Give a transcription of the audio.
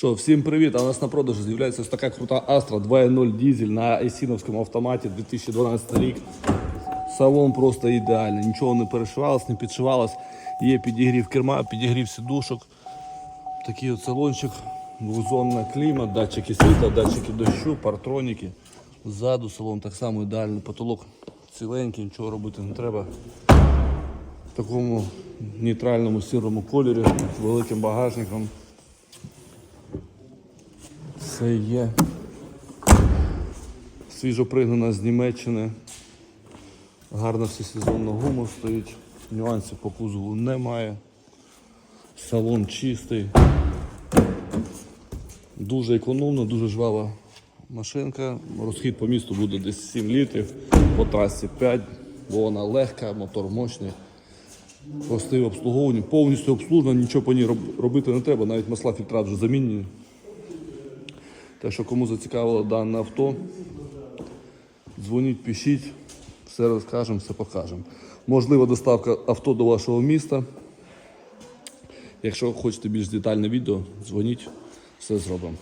Що, всім привіт! А у нас на продажу з'являється ось така крута Astra 2.0 дизель на айсіновському автоматі 2012 рік. Салон просто ідеальний, нічого не перешивалось, не підшивалось. Є підігрів керма, підігрів сідушок. Такий от салончик, двозонна кліма, датчики світла, датчики дощу, партроніки. Ззаду салон так само ідеальний, потолок ціленький, нічого робити не треба. В такому нейтральному сірому кольорі з великим багажником. Це є свіжо пригнана з Німеччини. Гарна всесезонна гума стоїть. Нюансів по кузову немає. Салон чистий. Дуже економно, дуже жвава машинка. Розхід по місту буде десь 7 літрів, по трасі 5, бо вона легка, мотор мощний. Простий в обслуговуванні, повністю обслужена, нічого по ній робити не треба, навіть масла фільтра вже замінені. Так що кому зацікавило дане авто, дзвоніть, пишіть, все розкажемо, все покажемо. Можлива доставка авто до вашого міста. Якщо хочете більш детальне відео, дзвоніть, все зробимо.